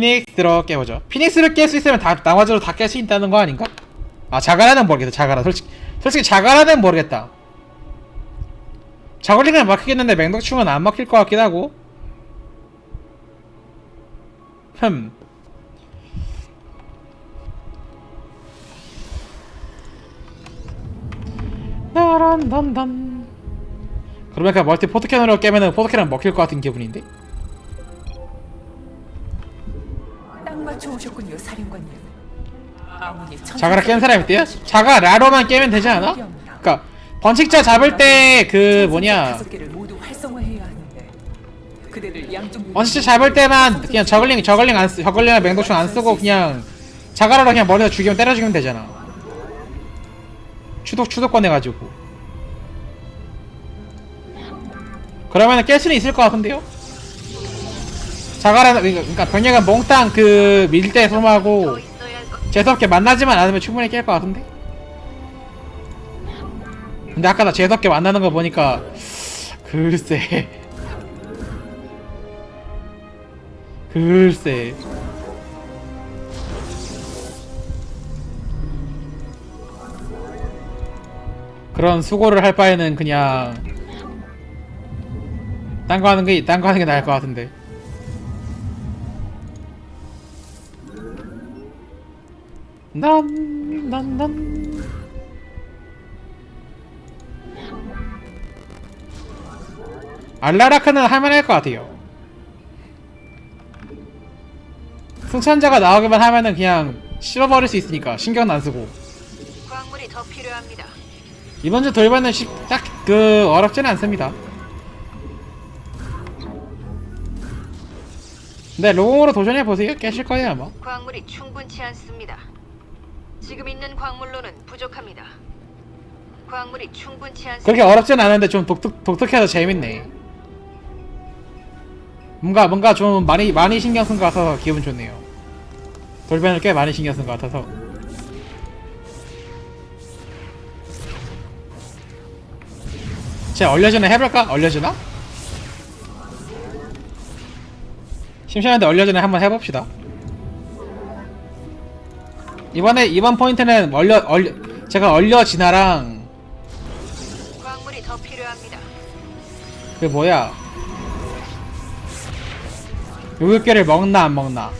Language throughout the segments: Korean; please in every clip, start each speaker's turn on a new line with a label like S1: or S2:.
S1: 피닉스로 깨보죠. 피닉스를 깰 수 있으면 다 나머지로 다 깰 수 있다는 거 아닌가? 아 자가라는 모르겠다. 자가라 솔직히 솔직히 자가라는 모르겠다. 자글링은 막히겠는데 맹독충은 안 막힐 것 같긴 하고. 흠. 나란 단단. 그러면 그 멀티 포트캐너로 깨면은 포트캐너 먹힐 것 같은 기분인데?
S2: 오셨군요, 사령관님. 아무니 천
S1: 자가라 깬 사람이 있대요? 자가 라로만 깨면 되지 않아? 그니까 번식자 잡을 때 그 뭐냐
S2: 다섯 개를 모두 활성화해야 하는데 그대를 양쪽
S1: 번식자 잡을 때만 그냥 저글링 저글링 안 쓰, 저글링이나 맹독충 안 쓰고 그냥 자가라로 그냥 머리에서 죽이면 때려 죽이면 되잖아 추독 추독 꺼내가지고 그러면은 깰 수는 있을 것 같은데요? 자가라 그러니까 병력은 몽땅 그 밀대 소모하고 재수없게 만나지만 않으면 충분히 깰 것 같은데? 근데 아까 나 재수없게 만나는 거 보니까 글쎄. 글쎄. 그런 수고를 할 바에는 그냥 딴 거 하는 게 딴 거 하는 게 나을 것 같은데 난, 난, 난. 알라라크는 할만할 것 같아요. 승천자가 나오기만 하면은 그냥 실어버릴 수 있으니까 신경은 안 쓰고
S3: 광물이 더 필요합니다.
S1: 이번 주 돌반은 딱그 어렵지는 않습니다. 근데 로공으로 도전해 보세요. 깨실 거예요 아마.
S3: 광물이 충분치 않습니다. 지금 있는 광물로는 부족합니다. 광물이 충분치 않습니다.
S1: 그렇게 어렵진 않은데 좀 독특, 독특해서 재밌네. 뭔가 뭔가 좀 많이 많이 신경 쓴 것 같아서 기분 좋네요. 돌변을 꽤 많이 신경 쓴 것 같아서. 제가 얼려주나 해볼까? 얼려주나? 심심한데 얼려주나 한번 해봅시다. 이번에 이번 포인트는 얼려 얼려 제가 얼려 진화랑
S3: 광물이 더 필요합니다.
S1: 그 뭐야 요격계를 먹나 안 먹나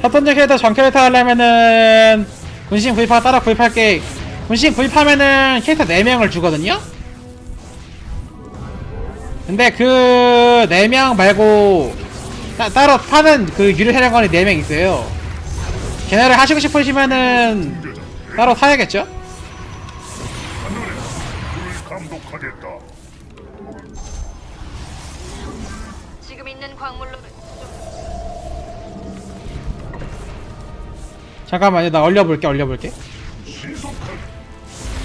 S1: 첫 번째 캐릭터 전 캐릭터 하려면은 군신 구입하고 따라 구입할게 군신 구입하면은 캐릭터 4명을 주거든요? 근데 그 4명 말고 따, 따로 파는 그 유료 사령관이 4명 있어요 걔네를 하시고 싶으시면은 따로 사야겠죠?
S4: 감독하겠다.
S3: 지금 있는 광물로는 부족-
S1: 잠깐만요 나 얼려볼게 얼려볼게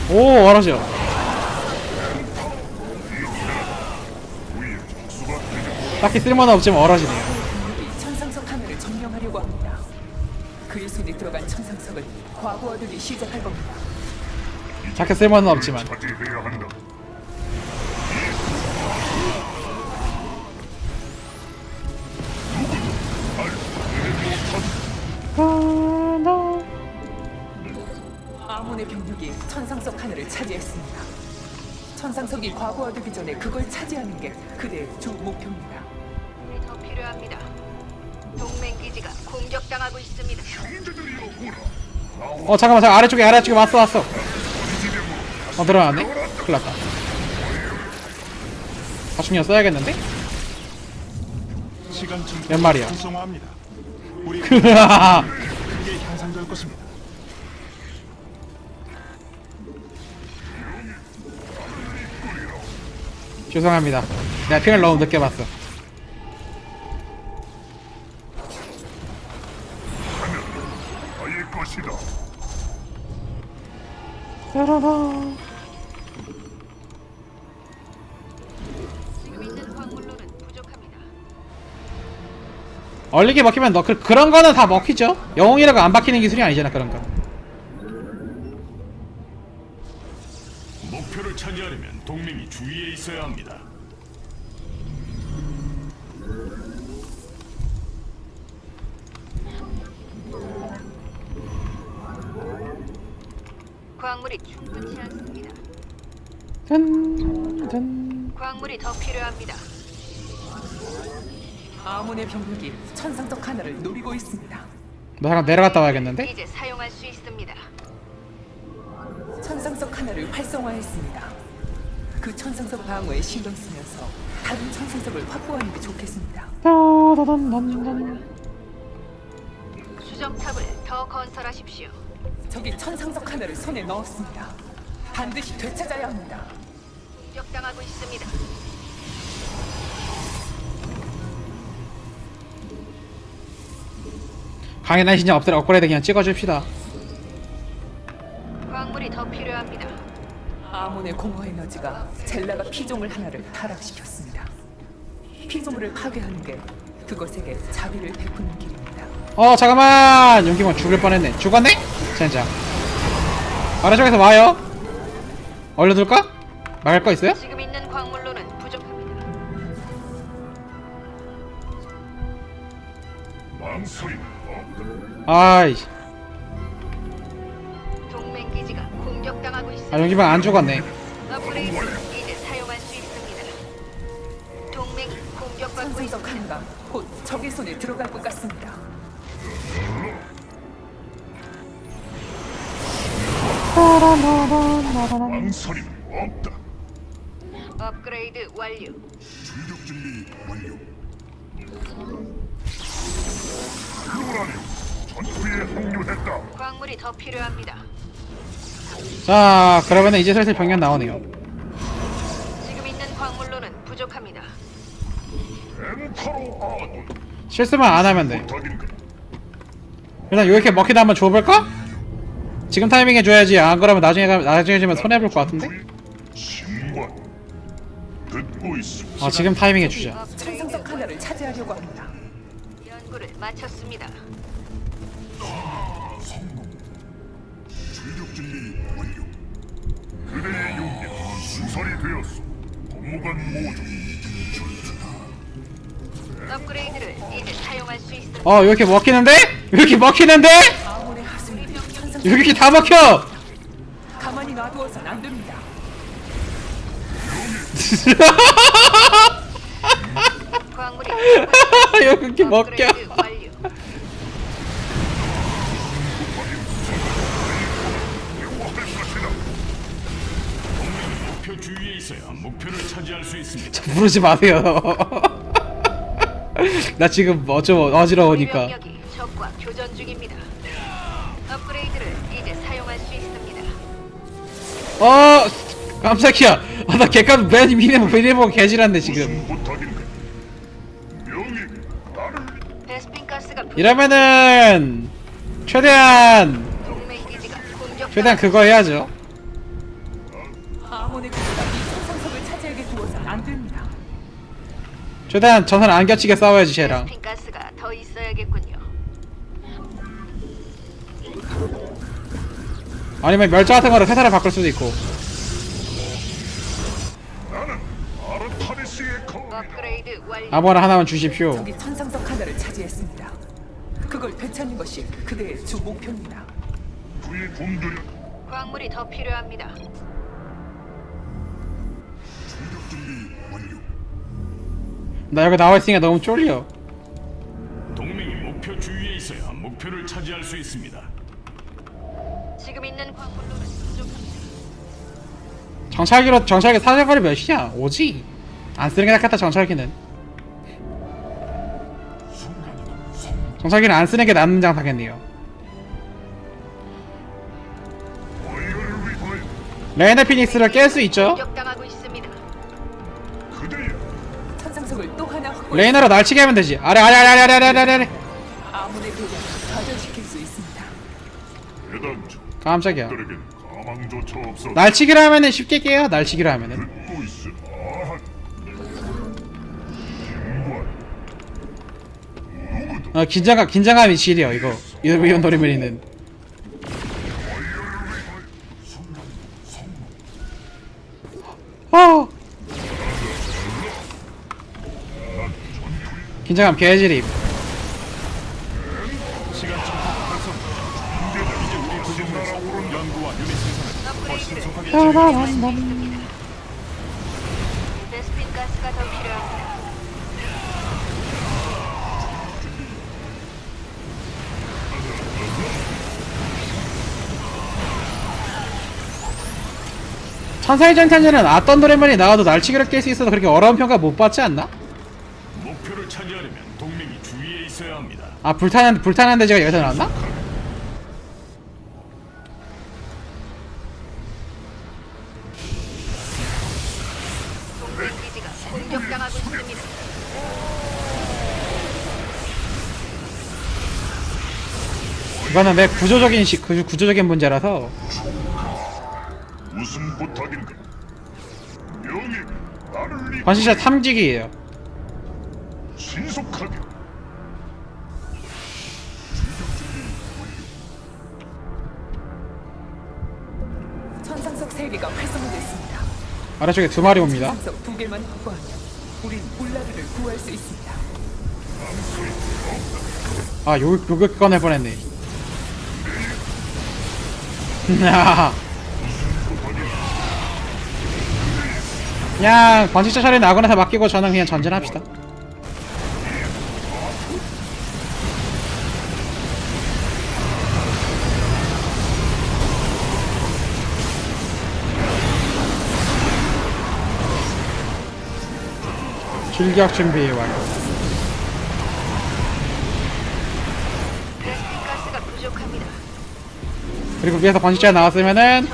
S1: 오 얼어져 딱히 쓸모는 없지만 얼어지네요
S2: 이 천상석 하나를 점령하려고 합니다. 그의 손에 들어간 천상석을 과부하들이 시작할 겁니다.
S1: 딱히 쓸모는 없지만
S4: 차지해야 한다.
S2: 아몬의 병력이 천상석 하나를 차지했습니다. 천상석이 과부하되기 전에 그걸 차지하는 게 그대의 주 목표입니다.
S3: 필요합니다. 동맹 기지가 공격당하고 있습니다.
S1: 어 잠깐만 잠깐 아래쪽에 아래쪽에 왔어 왔어 어 들어왔네 큰일 났다 사충력 써야겠는데?
S5: 시간 증폭
S1: 몇 마리야?
S5: 활성화합니다. 우리
S1: 크하하하
S5: 크게 향상될 것입니다.
S1: 죄송합니다 내가 핑을 너무 늦게 봤어
S4: 것이다.
S3: 지금 있는 광물로는 부족합니다.
S1: 얼리게 먹히면 너 그, 그런 거는 다 먹히죠 영웅이라고 안 박히는 기술이 아니잖아 그런 거
S5: 목표를 차지하려면 동맹이 주위에 있어야 합니다.
S3: 광물이 충분치 않습니다.
S1: 짠, 짠.
S3: 광물이 더 필요합니다.
S2: 아몬의 병력이 천상석 하나를 노리고 있습니다.
S1: 너 잠깐 내려갔다 와야겠는데?
S3: 이제 사용할 수 있습니다.
S2: 천상석 하나를 활성화했습니다. 그 천상석 방어에 신경 쓰면서 다른 천상석을 확보하는 게 좋겠습니다.
S1: 따다단 단 단.
S3: 수정탑을 더 건설하십시오.
S2: 저기 천상석 하나를 손에 넣었습니다. 반드시 되찾아야 합니다.
S3: 공격당하고 있습니다.
S1: 강인한 신장 업들 업그레이드 그냥 찍어줍시다.
S3: 광물이 더 필요합니다.
S2: 아몬의 공허 에너지가 젤라가 피조물 하나를 타락시켰습니다. 피조물을 파괴하는 게 그것에게 자비를 베푸는 길입니다.
S1: 어 잠깐만 용기만 죽을 뻔했네. 죽었네? 젠장. 아래쪽에서 와요. 얼려둘까? 막을 거 있어요?
S3: 지금 있는 광물로는 부족합니다.
S4: 망설임.
S1: 아이씨.
S3: 동맹 기지가 공격당하고 있습니다.
S1: 아 용기만 안 죽었네.
S3: 업그레이드를 이제 사용할 수 있습니다. 동맹이 공격받고 있습니다.
S2: 곧 적의 손에 들어갈 것 같습니다.
S4: 망설임 없다.
S3: 업그레이드 완료.
S4: 출격 준비 완료. 루라님 전투에 합류했다.
S3: 광물이 더 필요합니다.
S1: 자 그러면은 이제 슬슬 병력 나오네요.
S3: 지금 있는 광물로는 부족합니다.
S4: 엔타로 아돈
S1: 실수만 안 하면 돼.
S4: 부탁인가?
S1: 일단 이렇게 먹히다 한번 줘볼까? 지금 타이밍에 줘야지. 안 그러면 나중에 가, 나중에 주면 손해 볼 것 같은데?
S4: 신관 듣고 있어.
S1: 아 지금 타이밍에 주자.
S3: 업그레이드
S2: 천상석 하나를 차지하려고 합니다.
S3: 연구를 마쳤습니다.
S4: 출격 준비 완료. 그대의 용기 순설이 되었어. 업무관 모두
S3: 업그레이드를 이제 사용할 수 있습니다.
S1: 어 이렇게 먹히는데? 이렇게 먹히는데? 이렇게 다 먹혀!
S2: 가만히 놔두어선 안 됩니다.
S3: 광물이.
S1: 이렇게 먹혀.
S3: 업그레이드 완료.
S4: 요구할 것이다.
S5: 목표 주위에 있어야 목표를 차지할 수 있습니다.
S1: 부르지 마세요. 나 지금
S3: 우리
S1: 어지러우니까.
S3: 적과 교전 중입니다. 업그레이드를 이제 사용할 수 있습니다.
S1: 어 깜짝이야. 아, 나 개깜 맨 미네모 미네모 개질한데 지금.
S4: 무슨 부탁인가? 명예 나를
S3: 베스핀 가스가 부족-
S1: 이러면은 최대한
S3: 동맹 기지가 공격.
S1: 최대한 그거 해야죠.
S2: 아몬의 군대가 이 천상석을 차지하게 두어선 안 됩니다.
S1: 최대한 전선 안 겹치게 싸워야지 쟤랑.
S3: 베스핀 가스가 더 있어야겠군요.
S1: 아니면 멸자 같은 거로 회사를 바꿀 수도 있고.
S3: 업그레이드 완료.
S1: 아무거나 하나만 주십시오.
S2: 저기 천상석 하나를 차지했습니다. 그걸 되찾는 것이 그대의 주 목표입니다.
S4: 그의 곰들이
S3: 광물이 더 필요합니다.
S4: 출격 준비 완료.
S1: 나 여기 나와 있으니까 너무 쫄려.
S5: 동맹이 목표 주위에 있어야 목표를 차지할 수 있습니다.
S3: 지금 있는 광물로는 부족합니다.
S1: 정찰기로 정찰기 사정거리 몇이냐? 오지. 안 쓰는 게 낫겠다 정찰기는. 정찰기는 안 쓰는 게 낫는 장사겠네요.
S4: 위하여
S1: 레이너 피닉스를 깰 수 있죠?
S3: 공격당하고 있습니다.
S4: 그대의
S2: 천상석을 또 하나 확보.
S1: 레이너로 날치게 하면 되지. 아래 아래 아래 아래 아래 아래 아래. 깜짝이야. 날치기라 하면은 쉽게 깨요. 날치기라 하면은.
S4: 어.
S1: 긴장감 긴장감이 질이요 이거. 이런 노래메리는. 어! 긴장감
S3: 개질임. 베스핀 가스가 더 필요합니다.
S1: 천사의 전탄자는 어떤 노래만이 나와도 날치기를 깰 수 있어서 그렇게 어려운 평가 못 받지 않나?
S5: 목표를 차지하려면 동맹이 주위에 있어야 합니다.
S1: 아 불타는 불타는 대지가 여기서 나왔나? 이거는 내 구조적인 시, 구, 구조적인 문제라서
S4: 무슨 부탁인가? 명예 나를 이
S1: 관시자 탐지기예요.
S4: 신속하게
S2: 천상석 세 개가 활성화됐습니다.
S1: 아래쪽에 두 마리 옵니다.
S2: 천상석 두 개만 확보하면 우린 울라르를 구할 수 있습니다.
S1: 아, 요, 요거 꺼낼 뻔했네. 그냥 관시자 처리 나고 나서 맡기고 저는 그냥 전진합시다. 출격 준비 완료. 그리고 위에서 번식자 나왔으면은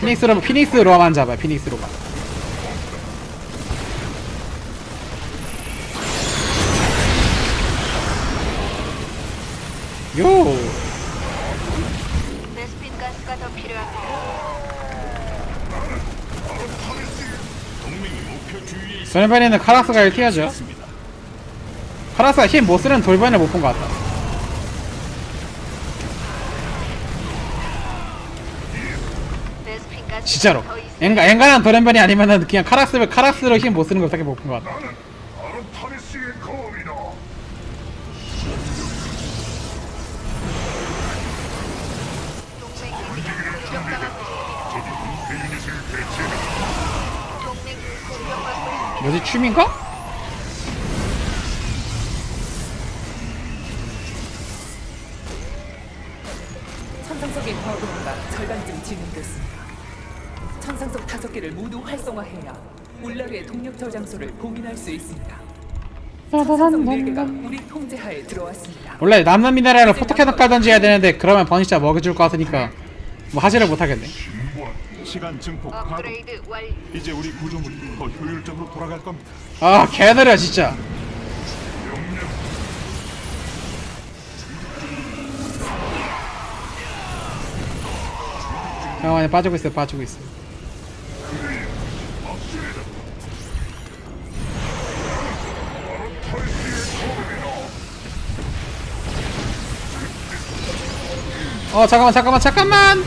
S1: 피닉스로 피닉스로만 잡아요. 피닉스로만. 요.
S3: 베스핀 가스가 더 필요합니다.
S5: 동맹이 목표 주위에 있어
S1: 돌변이는 카라스가 1티어죠.
S5: 있습니다.
S1: 카라스가 힘 못 쓰는 돌변을 못 본 것 같다. 진짜로. 엔가 엔간한 돌변이 아니면은 그냥 카라스 카라스로 힘 못 쓰는 것밖에 못 본것
S3: 있습니다.
S1: 뭐지 춤인가?
S2: 천상석의 과거가 절반쯤 진행됐습니다. 천상석 다섯 개를 모두 활성화해야 울라르의 동력 저 장소를 봉인할 수 있습니다. 천상석 네 개가 우리 통제하에 들어왔습니다.
S1: 원래 남는 미네랄을 포토캐논 깔든지 해야 되는데 그러면 번식자 먹여줄 것 같으니까 뭐 하지를 못하겠네.
S6: 시간 증폭 가동.
S3: 업그레이드 완료.
S6: 이제 우리 구조물이 더 효율적으로 돌아갈 겁니다.
S1: 아 개느려 진짜. 잠깐만요 빠지고 있어요 빠지고 있어요. 어 잠깐만 잠깐만 잠깐만!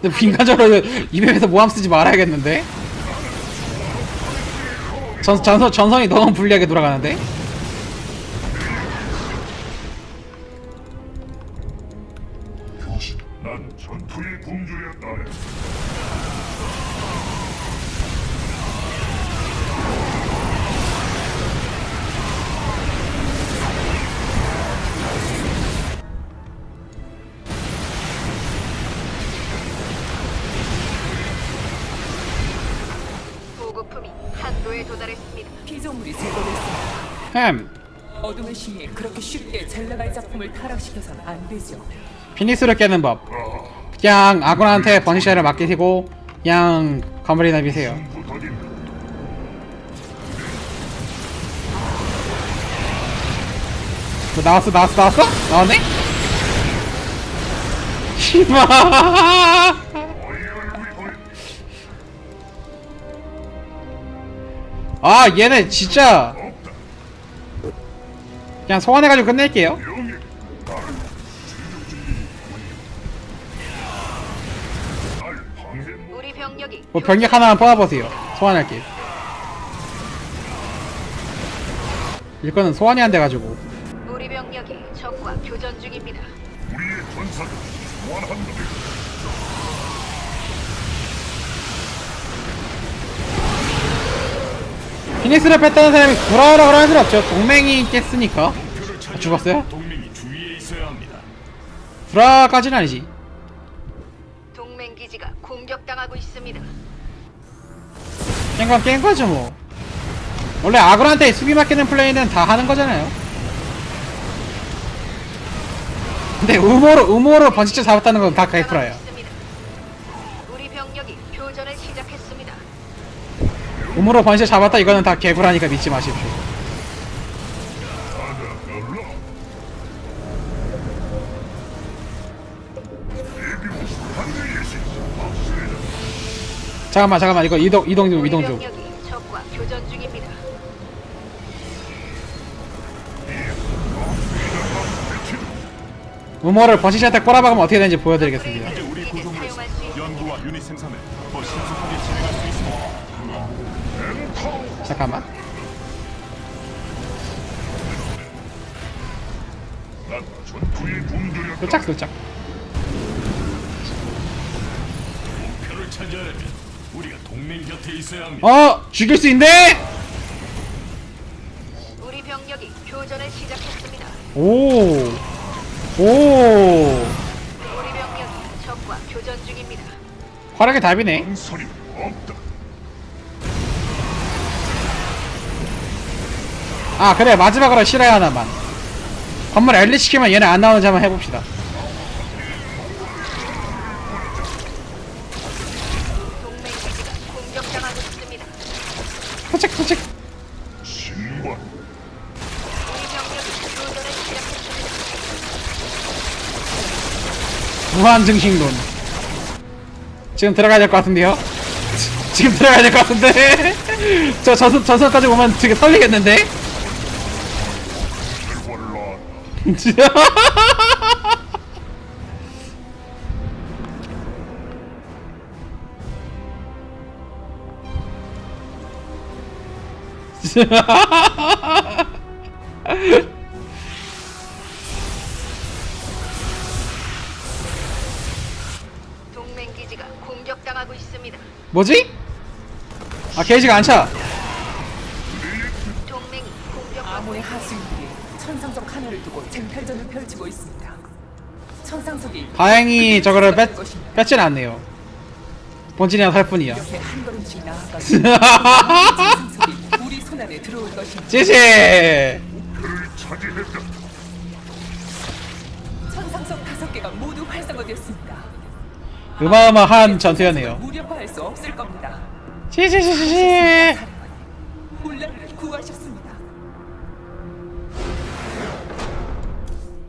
S1: 근데 빈간적으로 이맵에서 모함 쓰지 말아야겠는데? 전, 전선, 전선이 너무 불리하게 돌아가는데 햄
S2: 어둠의 신이 그렇게 쉽게 젤라갈 작품을 타락시켜선 안 되죠.
S1: 피니스를 깨는 법 그냥 아군한테 버니샤를 맡기시고 그냥 건물이나
S4: 부탁인다.
S1: 뭐 나왔어 나왔어 나왔어? 나왔네? 씨발 아 얘네 진짜 그냥 소환해가지고 끝낼게요. 뭐 병력 하나만 뽑아보세요. 소환할게요. 일거는 소환이 안 돼가지고. 피닉스를 뺐다는 사람이 돌아오라 그러는 수 없죠 동맹이 깼으니까
S5: 차지하려면
S1: 죽었어요?
S5: 동맹이 주위에 있어야 합니다.
S1: 불화까지는 아니지
S3: 동맹 기지가 공격당하고 있습니다.
S1: 깬 건 깬 거죠 뭐 원래 아군한테 수비 맡기는 플레이는 다 하는 거잖아요 근데 음모로 음모로 번지쳐 잡았다는
S3: 건다있
S1: 음모로 번지쳐 잡았다. 이거는 다 개구라니까 믿지 마십시오. 잠깐만 잠깐만. 이거 이동 이동 좀 이동 좀. 음모를 번지쳐한테 꼬라박으면 어떻게 되는지 보여드리겠습니다 잠깐만
S4: 난 전투의 군주였다.
S1: 끄짝끄짝
S5: 목표를 차지하려면 우리가 동맹 곁에 있어야 합니다.
S1: 어 죽일 수 있네
S3: 우리 병력이 교전을 시작했습니다.
S1: 오 오
S3: 우리 병력이 적과 교전 중입니다.
S1: 화력의 답이네
S4: 망설임 없다.
S1: 아 그래. 마지막으로 실화야 하나만. 건물 엘리 시키면 얘네 안 나오는지 한번 해봅시다.
S3: 교전을 시작했습니다.
S1: 무한 증식론. 지금 들어가야 될 것 같은데요? 지금 들어가야 될 것 같은데? 저 저선 저선까지 오면 되게 설리겠는데
S3: 동맹 기지가 공격당하고 있습니다.
S1: 뭐지? 아 게이지가 안 차.
S3: 동맹이 공격받고
S2: 아몬의 하수인들이 천상석 하나를 두고 쟁탈전을 펼치고 있습니다. 천상석이
S1: 다행히 저거를 뺐
S2: 것입니다.
S1: 뺐진 않네요. 본진이나 살 뿐이야.
S2: 이렇게 한 걸음씩 나아가서 천상석이 우리 손 안에 들어올 것입니다.
S4: 차지했다.
S2: 천상석 다섯 개가 모두 활성화되었습니다.
S1: 어마어마한 전투였네요.
S2: 무력화할 수 없을 겁니다.
S1: 찌지지지지.